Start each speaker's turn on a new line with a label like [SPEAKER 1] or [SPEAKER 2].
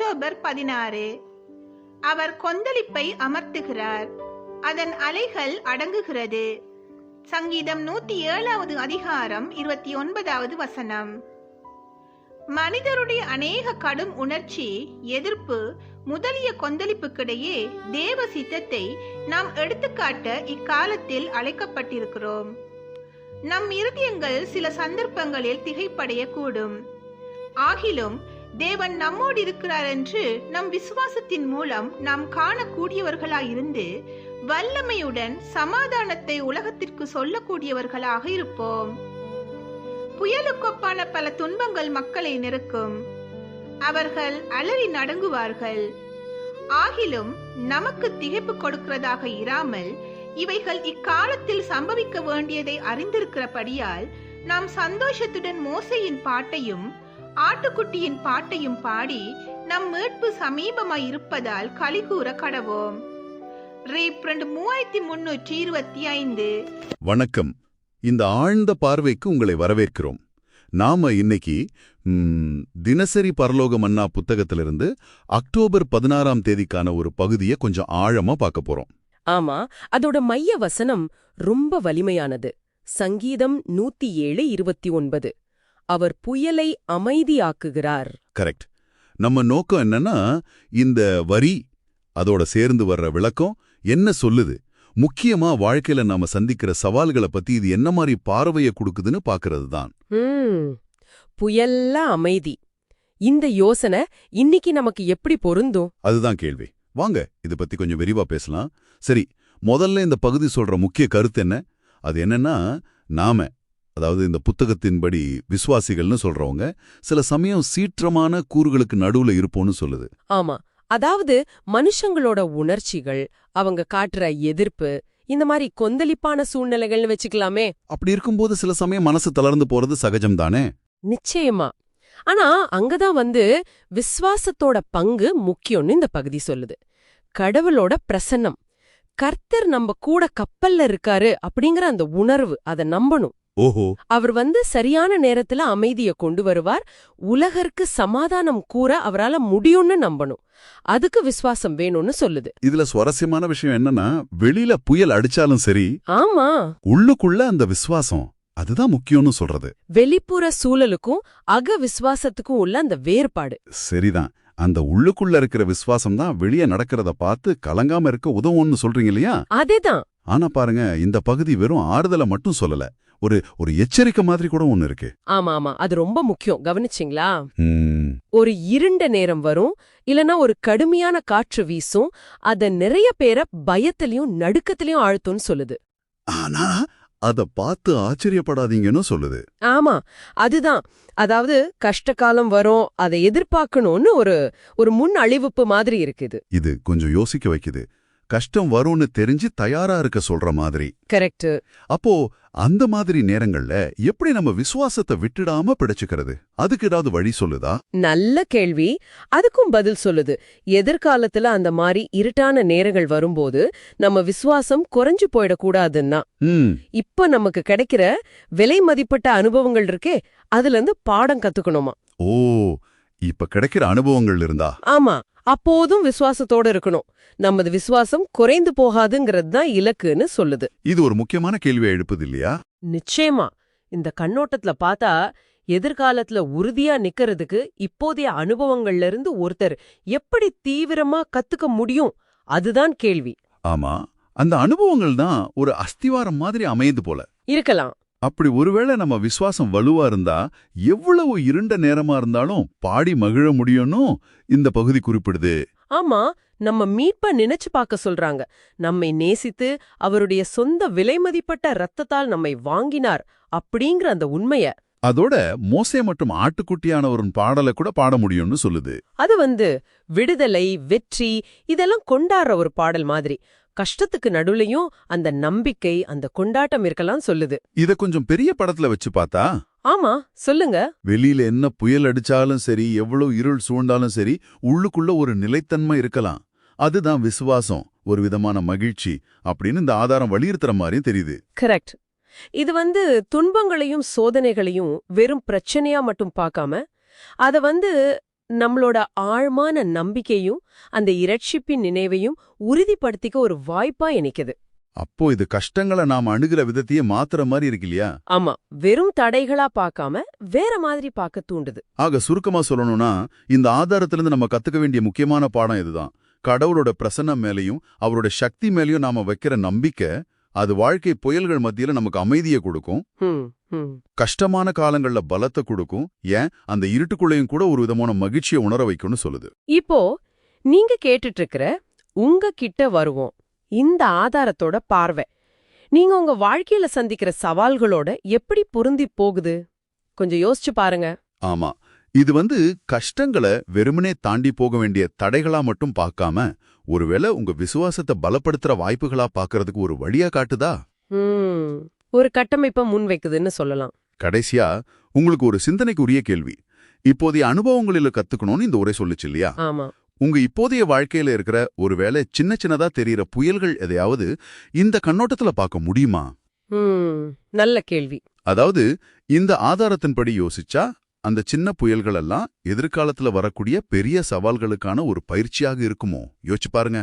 [SPEAKER 1] October பதினாறு. அவர் கொந்தளிப்பை அமர்த்துகிறார். அதன் அலைகள் அடங்குகிறது. சங்கீதம் நூத்தி ஏழாவது அதிகாரம் இருபத்தி ஒன்பதாவது வசனம். மனிதருடைய அநேக கடும் உணர்ச்சி எதிர்ப்பு முதலிய கொந்தளிப்புக்கிடையே தேவ சித்தத்தை நாம் எடுத்துக்காட்ட இக்காலத்தில் அழைக்கப்பட்டிருக்கிறோம். நம் இருதயங்கள் சில சந்தர்ப்பங்களில் திகைப்படையக்கூடும். ஆகிலும் தேவன் நம்மோடு இருக்கிறார் என்று நம் விசுவாசத்தின் மூலம் நாம் காணக்கூடியவர்களாயிருந்து வல்லமையுடன் சமாதானத்தை உலகத்திற்கு சொல்லக்கூடியவர்களாக இருப்போம். புயலுக்கொப்பான பல துன்பங்கள் மக்களை நெருக்கும். அவர்கள் அலறி நடுங்குவார்கள். ஆகிலும் நமக்கு திகைப்பு கொடுக்கிறதாக இராமல் இவைகள் இக்காலத்தில் சம்பவிக்க வேண்டியதை அறிந்திருக்கிறபடியால் நாம் சந்தோஷத்துடன் மோசையின் பாட்டையும் ஆட்டுக்குட்டியின் பாட்டையும் பாடி நம் மீட்பு சமீபமாய் இருப்பதால் கலிகூற கடவோம். ரீப்ரண்ட் மூவாயிரத்தி முன்னூற்றி இருபத்தி ஐந்து.
[SPEAKER 2] வணக்கம். இந்த ஆழ்ந்த பார்வைக்கு உங்களை வரவேற்கிறோம். நாம இன்னைக்கு தினசரி பரலோக மன்னா புத்தகத்திலிருந்து அக்டோபர் பதினாறாம் தேதிக்கான ஒரு பகுதியை கொஞ்சம் ஆழமா பார்க்க போறோம்.
[SPEAKER 3] ஆமா அதோட மைய வசனம் ரொம்ப வலிமையானது. சங்கீதம் நூத்தி ஏழு இருபத்தி ஒன்பது. அவர் புயலை அமைதியாக்குகிறார்.
[SPEAKER 2] கரெக்ட் நம்ம நோக்கம் என்னன்னா இந்த வரி அதோட சேர்ந்து வர்ற விளக்கம் என்ன சொல்லுது? முக்கியமா வாழ்க்கையில நாம சந்திக்கிற சவால்களை பத்தி இது என்ன மாதிரி பார்வையை கொடுக்குதுன்னு பாக்குறது தான்.
[SPEAKER 3] புயல்ல அமைதி. இந்த யோசனை இன்னிக்கு நமக்கு எப்படி பொருந்தும்?
[SPEAKER 2] அதுதான் கேள்வி. வாங்க இது பத்தி கொஞ்சம் விரிவா பேசலாம். சரி முதல்ல இந்த பகுதி சொல்ற முக்கிய கருத்து என்ன? அது என்னன்னா நாம அதாவது இந்த புத்தகத்தின்படி விசுவாசிகள்னு சொல்றவங்க சில சமயம் சீற்றமான கூறுகளுக்கு நடுவுல இருப்போம்னு சொல்லுது.
[SPEAKER 3] ஆமா. அதாவது மனுஷங்களோட உணர்ச்சிகள் அவங்க காட்டுற எதிர்ப்பு இந்த மாதிரி கொந்தளிப்பான சூழ்நிலைகள்னு வச்சுக்கலாமே.
[SPEAKER 2] அப்படி இருக்கும்போது சில சமயம் மனசு தளர்ந்து போறது சகஜம் தானே
[SPEAKER 3] நிச்சயமா. ஆனா அங்கதான் வந்து விஸ்வாசத்தோட பங்கு முக்கியம்னு இந்த பகுதி சொல்லுது. கடவுளோட பிரசன்னம். கர்த்தர் நம்ம கூட கப்பல்ல இருக்காரு அப்படிங்கிற அந்த உணர்வு அதை நம்பணும்.
[SPEAKER 2] ஓஹோ.
[SPEAKER 3] அவர் வந்து சரியான நேரத்துல அமைதிய கொண்டு வருவார். உலகருக்கு சமாதானம் கூற அவரால முடியும்னு நம்பணும். அதுக்கு விசுவாசம் வேணும்னு சொல்லுது.
[SPEAKER 2] இதுல சுவாரஸ்யமான விஷயம் என்னன்னா வெளியில புயல் அடிச்சாலும் சரி
[SPEAKER 3] ஆமா.
[SPEAKER 2] உள்ளுக்குள்ள அந்த விசுவாசம் அதுதான் முக்கியம்னு சொல்றது.
[SPEAKER 3] வெளிப்புற சூழலுக்கும் அக விசுவாசத்துக்கும் உள்ள அந்த வேறுபாடு.
[SPEAKER 2] சரிதான். அந்த உள்ளுக்குள்ள இருக்கிற விசுவாசம் தான் வெளியே நடக்கிறத பார்த்து கலங்காம இருக்க உதவும்னு சொல்றீங்க இல்லையா?
[SPEAKER 3] அதேதான்.
[SPEAKER 2] ஆனா பாருங்க இந்த பகுதி வெறும் ஆறுதலை மட்டும் சொல்லல. ஒரு ஒரு எச்சரிக்கை மாதிரி கூட ஒன்னு இருக்கு.
[SPEAKER 3] ஆமா ஆமா அது ரொம்ப முக்கியம். கவனிச்சிங்களா? ஒரு இருண்ட நேரம் வரும் இல்லனா ஒரு கடுமையான காற்று வீசும் அத நிறைய பேரை பயத்திலையும் நடுக்கத்திலையும் ஆழ்த்தும்னு சொல்லுது.
[SPEAKER 2] ஆனா அத பார்த்து ஆச்சரியப்படாதீங்கன்னு சொல்லுது.
[SPEAKER 3] ஆமா அதுதான். அதாவது கஷ்டகாலம் வரும் அதை எதிர்பார்க்கணும்னு ஒரு ஒரு முன் அழிவுப்பு மாதிரி இருக்குது.
[SPEAKER 2] இது கொஞ்சம் யோசிக்க வைக்குது. கஷ்டம் வரும்னு தெரிஞ்சு தயாரா இருக்க சொல்ற மாதிரி.
[SPEAKER 3] கரெக்ட்
[SPEAKER 2] அப்போ அந்த மாதிரி நேரங்கள்ல எப்படி நம்ம விசுவாசத்தை விட்டுடாம பிடிச்சுக்கிறது? அதுக்கு ஏதாவது வழி சொல்லுதா?
[SPEAKER 3] நல்ல கேள்வி. அதுக்கும் பதில் சொல்லுது. எதிர்காலத்துல அந்த மாதிரி இருட்டான நேரங்கள் வரும்போது நம்ம விசுவாசம் குறைஞ்சு போயிடக்கூடாதுன்னா. இப்ப நமக்கு கிடைக்கிற விலை மதிப்பட்ட அனுபவங்கள் இருக்கே அதுல இருந்து பாடம் கத்துக்கணுமா?
[SPEAKER 2] ஓ இப்ப கிடைக்கிற அனுபவங்கள் இருந்தா?
[SPEAKER 3] ஆமா. அப்போதும் விசுவாசத்தோட இருக்கணும். நமது விசுவாசம் குறைந்து போகாதுங்கிறது தான் இலக்குன்னு சொல்லுது.
[SPEAKER 2] இது ஒரு முக்கியமான கேள்வியை எழுப்புது இல்லையா?
[SPEAKER 3] நிச்சயமா. இந்த கண்ணோட்டத்துல பார்த்தா எதிர்காலத்துல உறுதியா நிக்கிறதுக்கு இப்போதைய அனுபவங்கள்ல இருந்து ஒருத்தர் எப்படி தீவிரமா கத்துக்க முடியும்? அதுதான் கேள்வி.
[SPEAKER 2] ஆமா. அந்த அனுபவங்கள் தான் ஒரு அஸ்திவாரம் மாதிரி அமையுது போல.
[SPEAKER 3] இருக்கலாம்.
[SPEAKER 2] அப்படி ஒருவேளை நம்ம விசுவாசம் வலுவா இருந்தா எவ்வளவு இருண்ட நேரமா இருந்தாலும் பாடி மகிழ முடியும்னு இந்த பகுதி குறிப்பிடுது.
[SPEAKER 3] ஆமா நம்ம மீட்ப நினைச்சு பார்க்க சொல்றாங்க. நம்மை நேசித்து அவருடைய சொந்த விலைமதிப்பட்ட ரத்தத்தால் நம்மை வாங்கினார் அப்படிங்கிற அந்த உண்மைய.
[SPEAKER 2] அதோட மோசே மற்றும் ஆட்டுக்குட்டியானவரின் பாடலை கூட பாட முடியும்னு சொல்லுது.
[SPEAKER 3] அது வந்து விடுதலை வெற்றி இதெல்லாம் கொண்டாடுற ஒரு பாடல் மாதிரி. கஷ்டத்துக்கு நடுவுலயும் அந்த நம்பிக்கை அந்த கொண்டாட்டம் இருக்கலாம் சொல்லுது.
[SPEAKER 2] இத கொஞ்சம் பெரிய படத்துல வச்சு பார்த்தா
[SPEAKER 3] ஆமா சொல்லுங்க.
[SPEAKER 2] வெளியில என்ன புயல் அடிச்சாலும் சரி எவ்வளவு இருள் சூழ்ந்தாலும் சரி உள்ளுக்குள்ள ஒரு நிலைத்தன்மை இருக்கலாம். அதுதான் விசுவாசம் ஒரு விதமான மகிழ்ச்சி அப்படின்னு இந்த ஆதாரம் வலியுறுத்துற மாதிரியும் தெரியுது.
[SPEAKER 3] கரெக்ட். இது வந்து துன்பங்களையும் சோதனைகளையும் வெறும் பிரச்சனையா மட்டும் பார்க்காம அத வந்து நம்மளோட ஆழமான நம்பிக்கையும் அந்த இரட்சிப்பின் நினைவையும் உறுதிப்படுத்திக்க ஒரு வாய்ப்பா இணைக்குது.
[SPEAKER 2] அப்போ இது கஷ்டங்களை நாம அணுகிற விதத்தையே மாத்துற மாதிரி இருக்கு இல்லையா?
[SPEAKER 3] ஆமா வெறும் தடைகளா பார்க்காம வேற மாதிரி பார்க்க தூண்டுது.
[SPEAKER 2] ஆக சுருக்கமா சொல்லணும்னா இந்த ஆதாரத்திலிருந்து நம்ம கத்துக்க வேண்டிய முக்கியமான பாடம் இதுதான். கடவுளோட பிரசன்னம் மேலயும் அவரோட சக்தி மேலயும் நாம வைக்கிற நம்பிக்கை அது வாழ்க்கை புயல்கள் மத்தியில நமக்கு அமைதியை கொடுக்கும். கஷ்டமான காலங்கள்ல பலத்தை கொடுக்கும். ஏன்? அந்த இருட்டுக்குள்ளேயும் கூட ஒரு விதமான மகிழ்ச்சியை உணர வைக்கும்னு சொல்லுது.
[SPEAKER 3] இப்போ நீங்க கேட்டுட்டு இருக்கிற உங்க கிட்ட வருவோம். இந்த ஆதாரத்தோட பார்வை. நீங்க உங்க வாழ்க்கையில சந்திக்கிற சவால்களோட எப்படி பொருந்தி போகுது? கொஞ்சம் யோசிச்சு பாருங்க.
[SPEAKER 2] ஆமா. இது வந்து கஷ்டங்களை வெறுமனே தாண்டி போக வேண்டிய தடைகளா மட்டும் பார்க்காம ஒருவேளை உங்க விசுவாசத்தை பலப்படுத்துற வாய்ப்புகளா பார்க்கறதுக்கு ஒரு வழியா காட்டுதா?
[SPEAKER 3] ஒரு கட்டமைப்பை முன்வைக்குதுன்னு சொல்லலாம்.
[SPEAKER 2] கடைசியா உங்களுக்கு ஒரு சிந்தனைக்குரிய கேள்வி. இப்போதைய அனுபவங்களில கத்துக்கணும்னு இந்த உரை சொல்லுச்சு இல்லையா? உங்க இப்போதைய வாழ்க்கையில இருக்கிற ஒருவேளை சின்ன சின்னதா தெரியற புயல்கள் எதையாவது இந்த கண்ணோட்டத்துல பார்க்க முடியுமா?
[SPEAKER 3] நல்ல கேள்வி.
[SPEAKER 2] அதாவது இந்த ஆதாரத்தின்படி யோசிச்சா அந்த சின்ன புயல்கள் எல்லாம் எதிர்காலத்துல வரக்கூடிய பெரிய சவால்களுக்கான ஒரு பயிற்சியாக இருக்குமோ? யோசிச்சு பாருங்க.